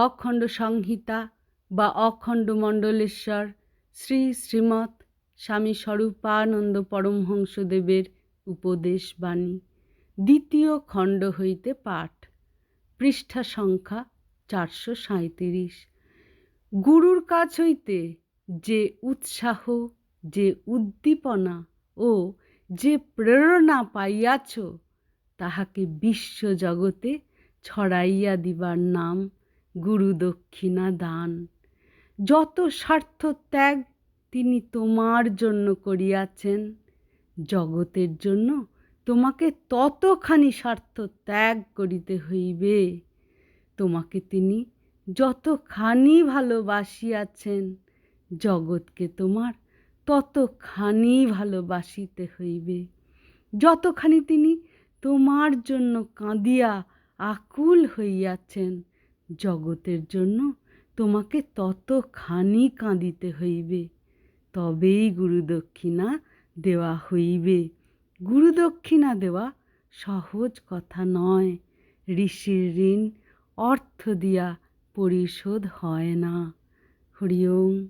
অখণ্ড সংহিতা বা অখণ্ড মণ্ডলেশ্বর, শ্রী শ্রীমৎ স্বামী স্বরূপানন্দ পরমহংসদেবের উপদেশ বাণী। দ্বিতীয় খণ্ড হইতে পাঠ। পৃষ্ঠা সংখ্যা চারশো সাঁইত্রিশ। গুরুর কাছ হইতে যে উৎসাহ, যে উদ্দীপনা ও যে প্রেরণা পাইয়াছ, তাহাকে বিশ্বজগতে ছড়াইয়া দিবার নাম গুরু দক্ষিণা দান। যত স্বার্থ ত্যাগ তিনি তোমার জন্য করিয়াছেন, জগতের জন্য তোমাকে ততখানি স্বার্থ ত্যাগ করিতে হইবে। তোমাকে তিনি যতখানি ভালোবাসিয়াছেন, জগৎকে তোমার ততখানি ভালোবাসিতে হইবে। যতখানি তিনি তোমার জন্য কাঁদিয়া আকুল হইয়াছেন জগতের জন্য তোমাকে ততখানি কাঁদিতে হইবে। তবেই গুরুদক্ষিণা দেওয়া হইবে। গুরুদক্ষিণা দেওয়া সহজ কথা নয়। ঋষির ঋণ অর্থ দিয়া পরিশোধ হয় না। হরি ওম।